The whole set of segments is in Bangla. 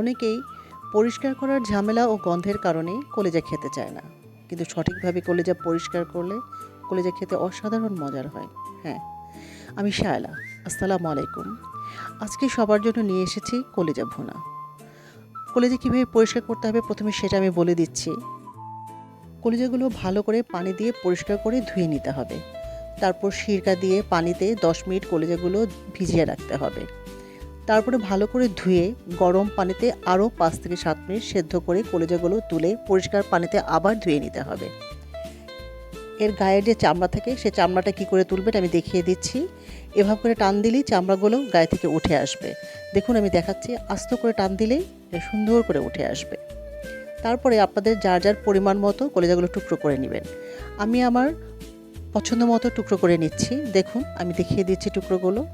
অনেকেই পরিষ্কার করার ঝামেলা ও গন্ধের কারণে কলেজা খেতে চায় না। কিন্তু সঠিকভাবে কলেজা পরিষ্কার করলে কলেজা খেতে অসাধারণ মজার হয়। হ্যাঁ আমি শায়লা। আসসালামু আলাইকুম। আজকে সবার জন্য নিয়ে এসেছি কলেজা ভুনা। কলেজা কীভাবে পরিষ্কার করতে হবে প্রথমে সেটা আমি বলে দিচ্ছি। কলেজাগুলো ভালো করে পানি দিয়ে পরিষ্কার করে ধুয়ে নিতে হবে। তারপর সিরকা দিয়ে পানিতে দশ মিনিট কলেজাগুলো ভিজিয়ে রাখতে হবে। তারপরে ভালো করে ধুয়ে গরম পানিতে আরও পাঁচ থেকে সাত মিনিট সেদ্ধ করে কলেজাগুলো তুলে পরিষ্কার পানিতে আবার ধুয়ে নিতে হবে। এর গায়ের যে চামড়া থাকে, সে চামড়াটা কী করে তুলবেন আমি দেখিয়ে দিচ্ছি। এভাবে করে টান দিলেই চামড়াগুলো গায়ে থেকে উঠে আসবে। দেখুন, আমি দেখাচ্ছি, আস্ত করে টান দিলেই সুন্দর করে উঠে আসবে। তারপরে আপনাদের যার যার পরিমাণ মতো কলেজাগুলো টুকরো করে নেবেন। আমি আমার পছন্দ মতো টুকরো করে নিচ্ছি। দেখুন, আমি দেখিয়ে দিচ্ছি টুকরোগুলো।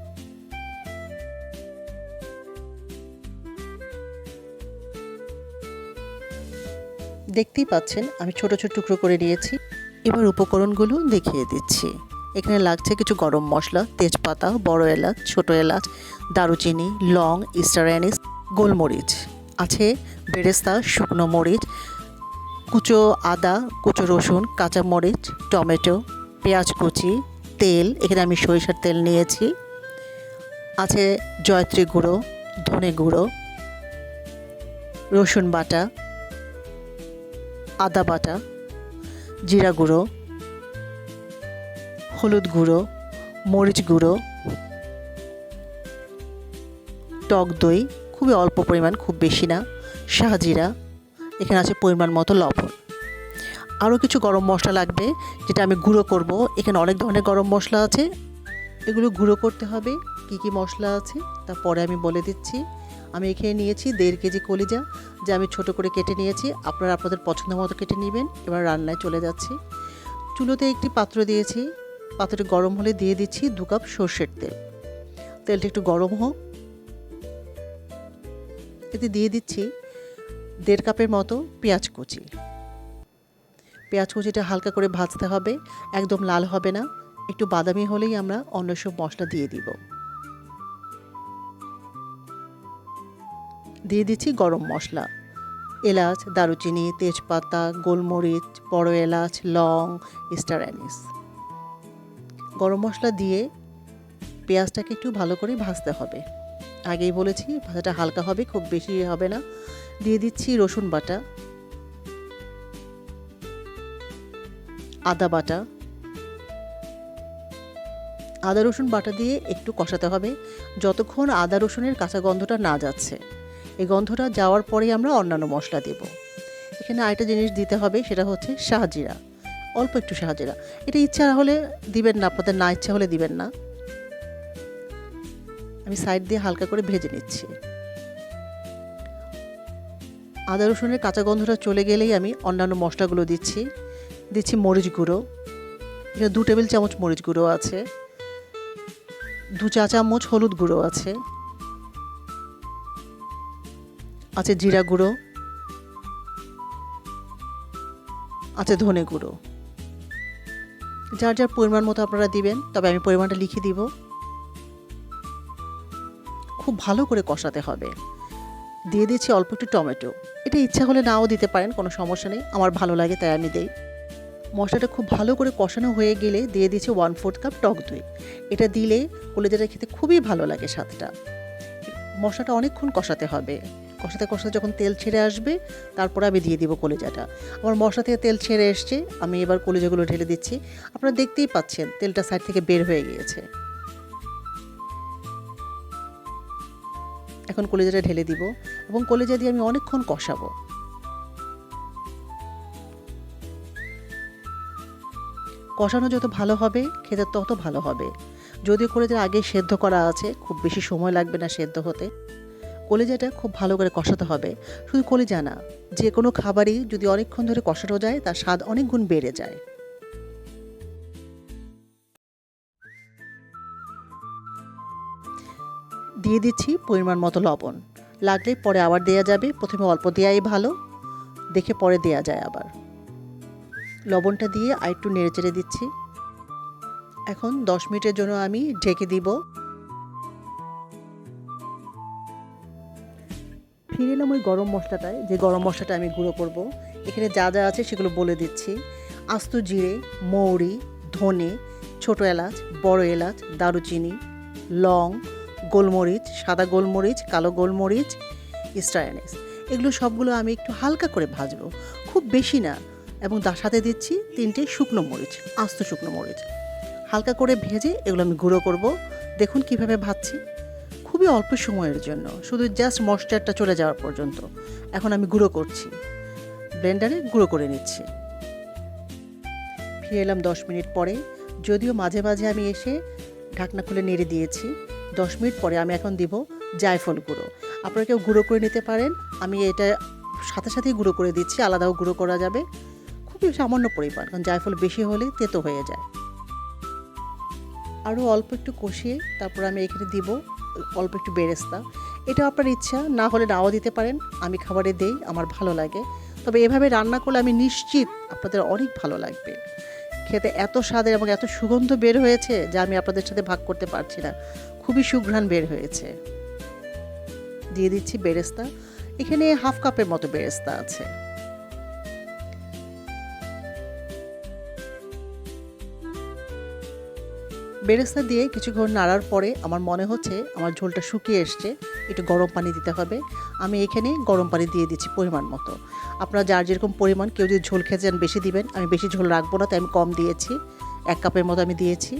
দেখতেই পাচ্ছেন, আমি ছোট ছোট টুকরো করে নিয়েছি। এবার উপকরণগুলো দেখিয়ে দিচ্ছি। এখানে লাগছে কিছু গরম মশলা, তেজপাতা, বড় এলাচ, ছোট এলাচ, দারুচিনি, লং, ইস্টার অ্যানিস, গোলমরিচ। আছে বেরেস্তা, শুকনো মরিচ, কুচো আদা, কুচো রসুন, কাঁচা মরিচ, টমেটো, পেঁয়াজ কুচি, তেল, এখানে আমি সরিষার তেল নিয়েছি। আছে জয়ত্রী গুঁড়ো, ধনে গুঁড়ো, রসুন বাটা আদা বাটা, জিরা গুঁড়ো, হলুদ গুঁড়ো, মরিচ গুঁড়ো, টক দই, খুবই অল্প পরিমাণ, খুব বেশি না শাহজিরা এখানে আছে পরিমাণ মতো লবণ। আরও কিছু গরম মশলা লাগবে, যেটা আমি গুঁড়ো করব। এখানে অনেক ধরনের গরম মশলা আছে। এগুলো গুঁড়ো করতে হবে, কি কি মশলা আছে তা পরে আমি বলে দিচ্ছি। আমি এখানে নিয়েছি দেড় কেজি কলিজা, যা আমি ছোট করে কেটে নিয়েছি। আপনারা আপনাদের পছন্দ মতো কেটে নেবেন। এবার রান্নায় চলে যাচ্ছি। চুলোতে একটি পাত্র দিয়েছি। পাত্রটি গরম হলে দিয়ে দিচ্ছি দু কাপ সর্ষের তেল। তেলটা একটু গরম হোক। এতে দিয়ে দিচ্ছি দেড় কাপের মতো পেঁয়াজ কুচি। পেঁয়াজ কুচিটা হালকা করে ভাজতে হবে। একদম লাল হবে না। একটু বাদামি হলেই আমরা অন্য সব মশলা দিয়ে দিব। দিয়ে দিচ্ছি গরম মশলা। এলাচ, দারুচিনি, তেজপাতা, গোলমরিচ, বড় এলাচ, লং স্টার অ্যানিস। গরম মশলা দিয়ে পেঁয়াজটাকে একটু ভালো করে ভাজতে হবে। আগেই বলেছি, ভাজাটা হালকা হবে, খুব বেশি হবে না। দিয়ে দিচ্ছি রসুন বাটা। আদা বাটা। আদা রসুন বাটা দিয়ে একটু কষাতে হবে। যতক্ষণ আদা রসুনের কাঁচা গন্ধটা না যাচ্ছে। এই গন্ধটা যাওয়ার পরেই আমরা অন্যান্য মশলা দেব। এখানে আরেকটা জিনিস দিতে হবে, সেটা হচ্ছে শাহজিরা। অল্প একটু শাহজিরা। এটা ইচ্ছা হলে দিবেন না, আপনাদের না ইচ্ছা হলে দিবেন না। আমি সাইড দিয়ে হালকা করে ভেজে নিচ্ছি। আদা রসুনের কাঁচা গন্ধটা চলে গেলেই আমি অন্যান্য মশলাগুলো দিচ্ছি। দিচ্ছি মরিচ গুঁড়ো। এখানে দু টেবিল চামচ মরিচ গুঁড়ো আছে। দু চা চামচ হলুদ গুঁড়ো আছে। আছে জিরা গুঁড়ো, আছে ধনে গুঁড়ো। যার যার পরিমাণ মতো আপনারা দিবেন, তবে আমি পরিমাণটা লিখে দিব। খুব ভালো করে কষাতে হবে। দিয়ে দিচ্ছি অল্প একটু টমেটো। এটা ইচ্ছা হলে নাও দিতে পারেন, কোনো সমস্যা নেই। আমার ভালো লাগে, তাই আমি দিই। মশলাটা খুব ভালো করে কষানো হয়ে গেলে দিয়ে দিচ্ছি ওয়ান ফোর্থ কাপ টক দই। এটা দিলে কলেজাটা খেতে খুবই ভালো লাগে স্বাদটা। মশলাটা অনেকক্ষণ কষাতে হবে। কষাতে কষাতে যখন তেল ছেড়ে আসবে, তারপরে আমি দিয়ে দিব কলেজাটা। আমার মশলা থেকে তেল ছেড়ে এসছে, আমি এবার কলেজাগুলো ঢেলে দিচ্ছি। আপনারা দেখতেই পাচ্ছেন, তেলটা সাইড থেকে বের হয়ে গিয়েছে। এখন কলেজাটা ঢেলে দিব এবং কলেজা দিয়ে আমি অনেকক্ষণ কষাবো। কষানো যত ভালো হবে, খেতে তত ভালো হবে। যদিও কলেজা আগে সেদ্ধ করা আছে, খুব বেশি সময় লাগবে না সেদ্ধ হতে। কলেজাটা খুব ভালো করে কষাতে হবে। শুধু কলেজা না যে কোনো খাবারই যদি অনেকক্ষণ ধরে কষানো যায়, তার স্বাদ অনেক গুণ বেড়ে যায়। দিয়ে দিচ্ছি পরিমাণ মতো লবণ। লাগলে পরে আবার দেয়া যাবে, প্রথমে অল্প দেওয়াই ভালো, দেখে পরে দেয়া যায় আবার। লবণটা দিয়ে আর একটু নেড়ে চেড়ে দিচ্ছি। এখন দশ মিনিটের জন্য আমি ঢেকে দিব। ফিরে এলাম ওই গরম মশলাটায়, যে গরম মশলাটা আমি গুঁড়ো করব। এখানে যা যা আছে সেগুলো বলে দিচ্ছি। আস্ত জিরে, মৌরি, ধনে, ছোট এলাচ, বড় এলাচ, দারুচিনি, লং, গোলমরিচ, সাদা গোলমরিচ, কালো গোলমরিচ স্টায়ানিস এগুলো সবগুলো আমি একটু হালকা করে ভাজবো। খুব বেশি না। এবং তার সাথে দিচ্ছি তিনটে শুকনো মরিচ, আস্ত শুকনো মরিচ। হালকা করে ভেজে এগুলো আমি গুঁড়ো করব। দেখুন কীভাবে ভাজছি। খুবই অল্প সময়ের জন্য, শুধু জাস্ট ময়েশ্চারটা চলে যাওয়ার পর্যন্ত। এখন আমি গুঁড়ো করছি। ব্লেন্ডারে গুঁড়ো করে নিচ্ছি। ফিরে এলাম দশ মিনিট পরে, যদিও মাঝে মাঝে আমি এসে ঢাকনা খুলে নেড়ে দিয়েছি। দশ মিনিট পরে আমি এখন দিব জায়ফল গুঁড়ো। আপনারা কেউ গুঁড়ো করে নিতে পারেন, আমি এটা সাথে সাথেই গুঁড়ো করে দিচ্ছি, আলাদাও গুঁড়ো করা যাবে। খুবই সামান্য পরিমাণ, কারণ জায়ফল বেশি হলে তেতো হয়ে যায়। আরও অল্প একটু কষিয়ে তারপর আমি এখানে দিব অল্প একটু বেরেস্তা। এটা আপনার ইচ্ছা, না হলে নাও দিতে পারেন। আমি খাবারে দেই, আমার ভালো লাগে। তবে এভাবে রান্না করলে আমি নিশ্চিত আপনাদের অনেক ভালো লাগবে। খেতে এত স্বাদের এবং এত সুগন্ধ বের হয়েছে যা আমি আপনাদের সাথে ভাগ করতে পারছি না। খুবই সুঘ্রাণ বের হয়েছে। দিয়ে দিচ্ছি বেরেস্তা। এখানে হাফ কাপের মতো বেরেস্তা আছে। বেরেস্তা দিয়ে কিছুক্ষণ নাড়ার পরে আমার মনে হচ্ছে আমার ঝোলটা শুকিয়ে এসছে, একটু গরম পানি দিতে হবে। আমি এখানে গরম পানি দিয়ে দিচ্ছি পরিমাণ মতো। আপনারা যার যেরকম পরিমাণ, কেউ যদি ঝোল খেতে চান বেশি দিবেন। আমি বেশি ঝোল রাখব না, তাই আমি কম দিয়েছি। এক কাপের মতো আমি দিয়েছি,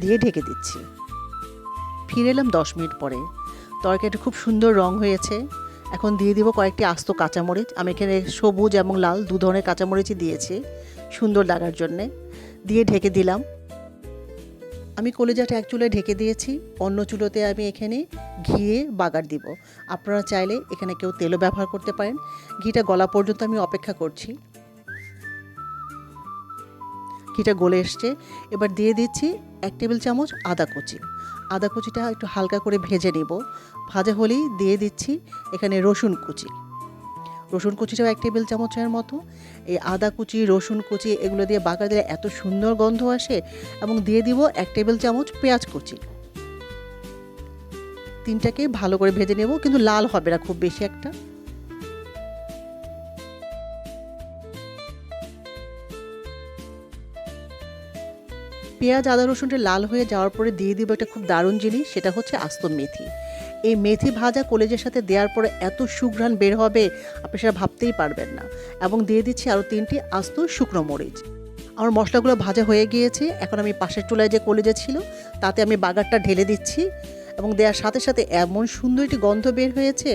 দিয়ে ঢেকে দিচ্ছি। ফিরে এলাম দশ মিনিট পরে। তরকারিটা খুব সুন্দর রং হয়েছে। এখন দিয়ে দিব কয়েকটি আস্ত কাঁচামরিচ। আমি এখানে সবুজ এবং লাল দু ধরনের কাঁচামরিচই দিয়েছি, সুন্দর লাগার জন্যে। দিয়ে ঢেকে দিলাম। আমি কলেজাটা এক চুলে ঢেকে দিয়েছি। অন্য চুলোতে আমি এখানে ঘিয়ে বাগার দিব। আপনারা চাইলে এখানে কেউ তেলও ব্যবহার করতে পারেন। ঘিটা গলা পর্যন্ত আমি অপেক্ষা করছি। ঘিটা গলে এসছে। এবার দিয়ে দিচ্ছি এক টেবিল চামচ আদা কুচি। আদা কুচিটা একটু হালকা করে ভেজে নেব। ভাজা হলেই দিয়ে দিচ্ছি এখানে রসুন কুচি। রসুন কুচিটাও এক টেবিল চামচের মতো। এই আদা কুচি, রসুন কুচি, এগুলো দিয়ে বাগার দিলে এত সুন্দর গন্ধ আসে এবং দিয়ে দিব এক টেবিল চামচ পেঁয়াজ কুচি। তিনটাকে ভালো করে ভেজে নেব, কিন্তু লাল হবে না, খুব বেশি একটা। পেঁয়াজ, আদা, রসুনটা লাল হয়ে যাওয়ার পরে দিয়ে দিব একটা খুব দারুণ জিনিস, সেটা হচ্ছে আস্ত মেথি। এই মেথি ভাজা কলেজের সাথে দেওয়ার পরে এত সুঘ্রাণ বের হবে, আপনি সেটা ভাবতেই পারবেন না। এবং দিয়ে দিচ্ছি আরও তিনটি আস্ত শুকনো মরিচ। আমার মশলাগুলো ভাজা হয়ে গিয়েছে, এখন আমি পাশের চুলায় যে কলেজে ছিল, তাতে আমি বাগারটা ঢেলে দিচ্ছি এবং দেওয়ার সাথে সাথে এমন সুন্দর একটি গন্ধ বের হয়েছে।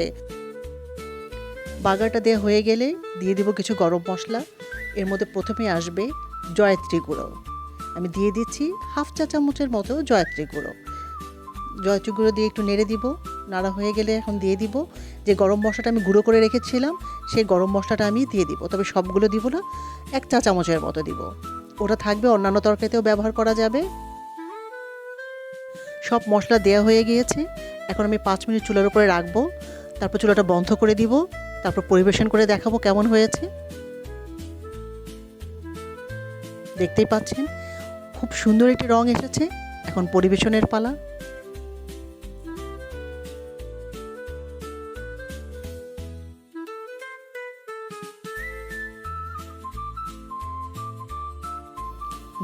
বাগারটা দেওয়া হয়ে গেলে দিয়ে দিব কিছু গরম মশলা। এর মধ্যে প্রথমে আসবে জয়ত্রী গুঁড়ো। আমি দিয়ে দিচ্ছি হাফ চা চামচের মতো জয়ত্রী গুঁড়ো। জয়ত্রী গুঁড়ো দিয়ে একটু নেড়ে দিব। নাড়া হয়ে গেলে এখন দিয়ে দিব। যে গরম মশলাটা আমি গুঁড়ো করে রেখেছিলাম, সেই গরম মশলাটা আমি দিয়ে দিব। তবে সবগুলো দিব না, এক চা চামচের মতো দিব। ওটা থাকবে অন্যান্য তরকারিতেও ব্যবহার করা যাবে। সব মশলা দেওয়া হয়ে গিয়েছে। এখন আমি পাঁচ মিনিট চুলার উপরে রাখব। তারপর চুলাটা বন্ধ করে দিব। তারপর পরিবেশন করে দেখাবো কেমন হয়েছে। দেখতেই পাচ্ছেন, খুব সুন্দর একটি রং এসেছে। এখন পরিবেশনের পালা।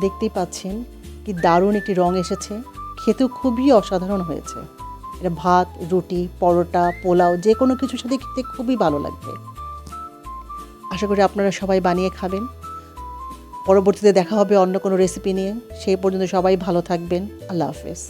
দেখতেই পাচ্ছেন কি দারুণ একটি রং এসেছে। খেতেও খুবই অসাধারণ হয়েছে। এটা ভাত, রুটি, পরোটা, পোলাও যে কোনো কিছুর সাথে খেতে খুবই ভালো লাগবে। আশা করি আপনারা সবাই বানিয়ে খাবেন। পরবর্তীতে দেখা হবে অন্য কোনো রেসিপি নিয়ে। সেই পর্যন্ত সবাই ভালো থাকবেন। আল্লাহ হাফেজ।